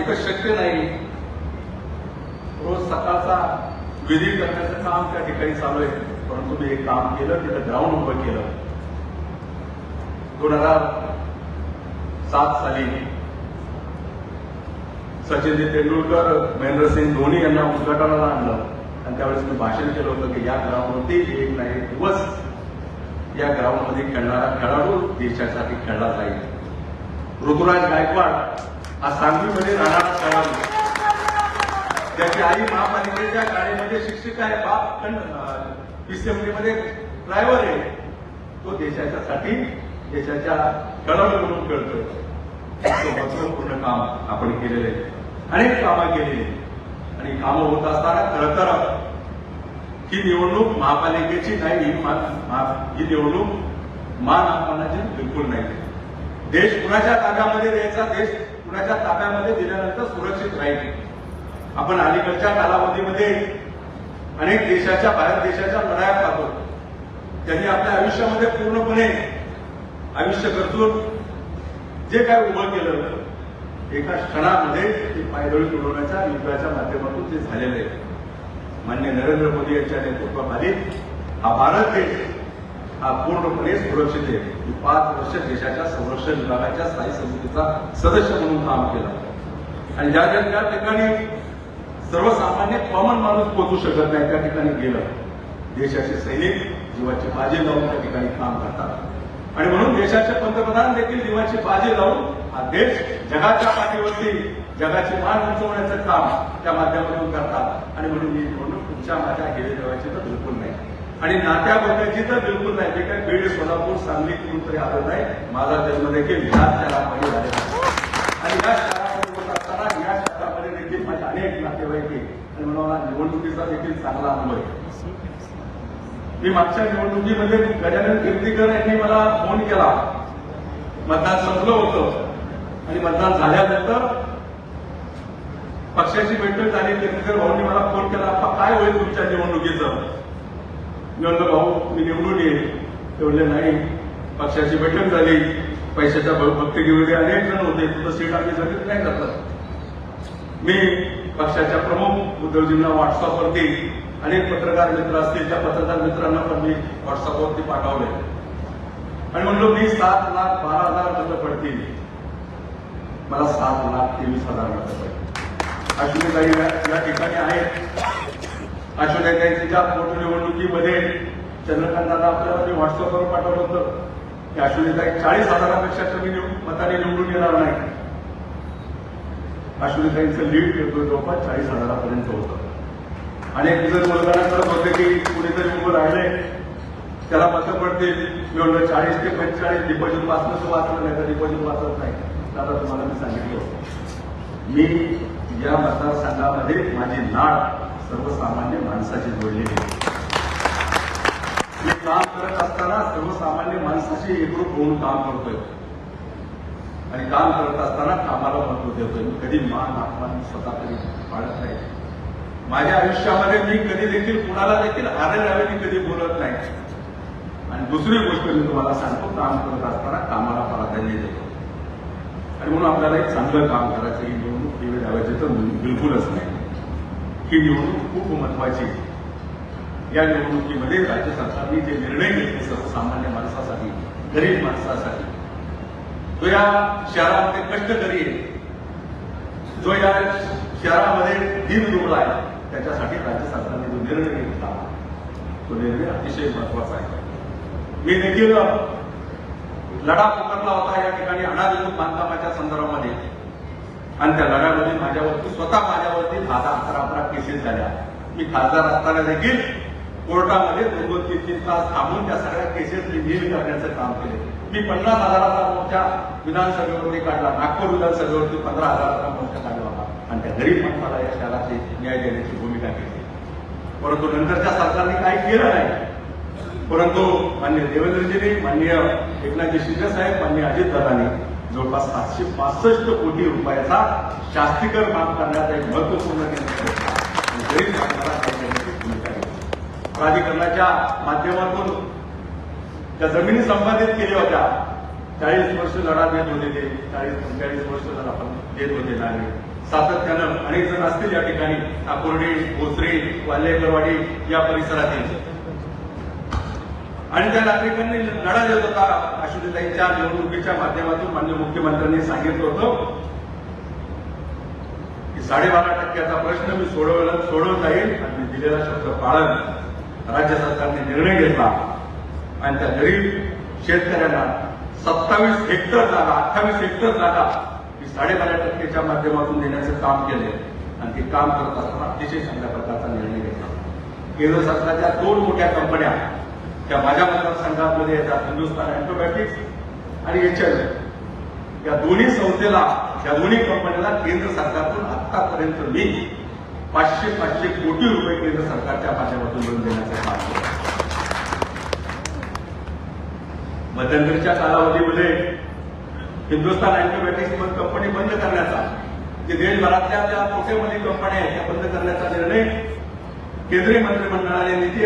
इथं शक्य नाही. रोज सकाळचा विधी करण्याचं काम त्या ठिकाणी चालू आहे. परंतु मी एक काम केलं तिथं ग्राउंड उभं केलं. दोन हजार सात साली सचिन तेंडुलकर महेंद्रसिंग धोनी यांना उद्घाटनाला आणलं. आणि त्यावेळेस मी भाषण केलं होतं की या ग्राउंडवरती एक ना एक दिवस या ग्राउंडमध्ये खेळणारा खेळाडू देशासाठी खेळला जाईल. ऋतुराज गायकवाड हा सांगलीमध्ये राहणारा खेळाडू त्याची आई महापालिकेच्या गाडीमध्ये शिक्षिका आहे बाप पीसीएमडी मध्ये ड्रायव्हर आहे. तो देशाच्यासाठी देशाच्या खेळाडू म्हणून खेळतोय. तो महत्त्वपूर्ण काम आपण केलेले आहे. अनेक कामं केलेली आणि कामं होत असताना खरं तर ही निवडणूक महापालिकेची नाही ही निवडणूक मान अपमानाची बिलकुल नाही. देश कुणाच्या ताब्यामध्ये द्यायचा? देश कुणाच्या ताब्यामध्ये दिल्यानंतर सुरक्षित राहील. आपण अलीकडच्या कालावधीमध्ये अनेक देशाच्या बाहेर देशाच्या लढाया पाहतो. त्यांनी आपल्या आयुष्यामध्ये पूर्णपणे आयुष्य गरजून जे काय उभं केलं एका क्षणामध्ये ते पायदळी तुडवण्याच्या युद्धाच्या माध्यमातून ते झालेलं आहे. मान्य नरेंद्र मोदी यांच्या नेतृत्वाखाली हा भारत देश हा पूर्णपणे सुरक्षित आहे. मी पाच वर्ष देशाच्या संरक्षण विभागाच्या स्थायी समितीचा सदस्य म्हणून काम केलं. आणि ज्या ज्या ज्या ठिकाणी सर्वसामान्य कॉमन माणूस पोहोचू शकत नाही त्या ठिकाणी गेलं. देशाचे सैनिक जीवाची बाजी लावून त्या ठिकाणी काम करतात. आणि म्हणून देशाचे पंतप्रधान देखील जीवाची बाजी लावून हा देश जगाच्या पाठीवरती जगाची मान उंचवण्याचं काम त्या माध्यमातून करतात. आणि म्हणून मी म्हणून तुमच्या माझ्या गेले देवाची तर बिलकुल नाही. आणि नात्याबद्दलची तर बिलकुल नाही जे काही बीड सोलापूर सांगली कुठून तरी आलं नाही माझा जन्म देखील या शहरामध्ये झालेला आणि या शहरामध्ये होत असताना या शहरामध्ये देखील माझे अनेक नातेवाईक आणि म्हणून मला निवडणुकीचा देखील चांगला अनुभव आहे. मी मागच्या निवडणुकीमध्ये गजानन कीर्तीकर यांनी मला फोन केला. मतदान संपलं होतं. आणि मतदान झाल्यानंतर पक्षाची बैठक झाली कीर्तीकर भाऊंनी मला फोन केला "अप्पा, काय होईल तुमच्या निवडणुकीचं? मी म्हणलं भाऊ मी निवडून येईल ते म्हणले नाही. पक्षाची बैठक झाली. पैशाच्या भ- भक्तीगिरीमध्ये अनेक जण होते. तुझं सीट आम्ही जमीन नाही जातात मी पक्षाच्या प्रमुख उद्धवजींना व्हॉट्सअपवरती अनेक पत्रकार मित्र असतील त्या पत्रकार मित्रांना पण मी व्हॉट्सअपवरती पाठवले. आणि म्हणलो मी सात लाख बारा हजार मतं पडतील. मला सात लाख तेवीस हजार मतं पडतील. अशी काही या ठिकाणी आहेत अश्विनीताईंच्या पोटनिवडणुकीमध्ये चंद्रकांतांना आपल्याला मी व्हॉट्सअपवर पाठवलं होतं की अश्विनीताई चाळीस हजारापेक्षा कमी मताने निवडून येणार नाही. अश्विनीताईंचं लीड करतो जवळपास चाळीस हजारापर्यंत होतं. अनेक जर बोलताना करत होते की कुणीतरी उभं राहिले त्याला मतं पडतील. एवढं चाळीस ते पंचेचाळीस डिपॉझिट वाचलं तर वाचलं नाही तर डिपॉझिट वाचत नाही. आता तुम्हाला मी सांगितलं होतं. मी या मतदारसंघामध्ये माझी नाळ सर्वसामान्य माणसाचे जोडलेली हे काम करत असताना सर्वसामान्य माणसाशी एकरूप होऊन काम करतोय. आणि काम करत असताना कामाला महत्त्व देतोय. मी कधी मान अपमान स्वतः कधी पाळत नाही. माझ्या आयुष्यामध्ये मी कधी देखील कुणाला देखील आरेरावेने कधी बोलत नाही. आणि दुसरी गोष्ट मी तुम्हाला सांगतो काम करत असताना कामाला प्राधान्य देतो. आणि म्हणून आपल्याला एक चांगलं काम करायचं ही निवडणूक द्यावायची तर बिलकुलच नाही. ही निवडणूक खूप महत्वाची आहे. या निवडणुकीमध्ये राज्य सरकारने जे निर्णय घेतले सर्वसामान्य माणसासाठी गरीब माणसासाठी जो या शहरामध्ये कष्टकरी आहे. जो या शहरामध्ये दिन रुग्ण आहे त्याच्यासाठी राज्य सरकारने जो निर्णय घेतला तो निर्णय अतिशय महत्त्वाचा आहे. मी देखील लढा पुकारला होता या ठिकाणी अनाधिकृत बांधकामाच्या संदर्भामध्ये. आणि त्या लढ्यामध्ये माझ्यावरती स्वतः माझ्यावरती दहा अकरा अकरा केसेस झाल्या. मी खासदार असताना देखील कोर्टामध्ये दोन दोन तीन तीन तास थांबून त्या सगळ्या केसेस रिव्ह्यू करण्याचं काम केले. मी पन्नास हजाराचा मोर्चा विधानसभेवरती काढला. नागपूर विधानसभेवरती पंधरा हजाराचा मोर्चा काढला होता. आणि त्या गरीब माणसाला या शहराची न्याय देण्याची भूमिका घेतली. परंतु नंतरच्या सरकारने काही केलं नाही. परंतु मान्य देवेंद्रजीने मान्य एकनाथजी शिंदे साहेब मान्य अजितदादांनी जवळपास सातशे पासष्ट कोटी रुपयाचा शास्त्रीकर काम करण्याचा एक महत्त्वपूर्ण निर्णय प्राधिकरणाच्या माध्यमातून त्या जमिनी संपादित केल्या होत्या. चाळीस वर्ष लढा देत होते ते. चाळीस पंचेचाळीस वर्ष लढा पण देत होते नागरिक. सातत्यानं अनेक जण असतील या ठिकाणी. आकुर्डी भोसरी वाल्हेकरवाडी या परिसरातील. आणि त्या नागरिकांनी लढा देत होता. आशुताईंच्या निवडणुकीच्या माध्यमातून मान्य मुख्यमंत्र्यांनी सांगितलं होतं की साडेबारा टक्क्याचा प्रश्न मी सोडवला सोडवता येईल आणि मी दिलेला शब्द पाळत राज्य सरकारने निर्णय घेतला आणि त्या गरीब शेतकऱ्यांना सत्तावीस हेक्टर जागा अठ्ठावीस हेक्टर जागा मी साडेबारा टक्केच्या माध्यमातून देण्याचं काम केले. आणि ते काम करत असताना अतिशय चांगल्या प्रकारचा निर्णय घेतला. केंद्र सरकारच्या दोन मोठ्या कंपन्या त्या माझ्या मतदारसंघामध्ये येतात हिंदुस्थान अँटोबॅटिक्स आणि एच या दोन्ही संस्थेला या दोन्ही कंपनीला केंद्र सरकारकडून आतापर्यंत मी पाचशे पाचशे कोटी रुपये केंद्र सरकारच्या माध्यमातून लोन देण्याचं काम केलं. मध्यंतरीच्या कालावधीमध्ये हिंदुस्थान अँटोबॅटिक्स कंपनी बंद करण्याचा जे देशभरातल्या ज्या मोठ्या मोठी कंपन्या आहेत त्या बंद करण्याचा निर्णय केंद्रीय मंत्रिमंडळाने निधी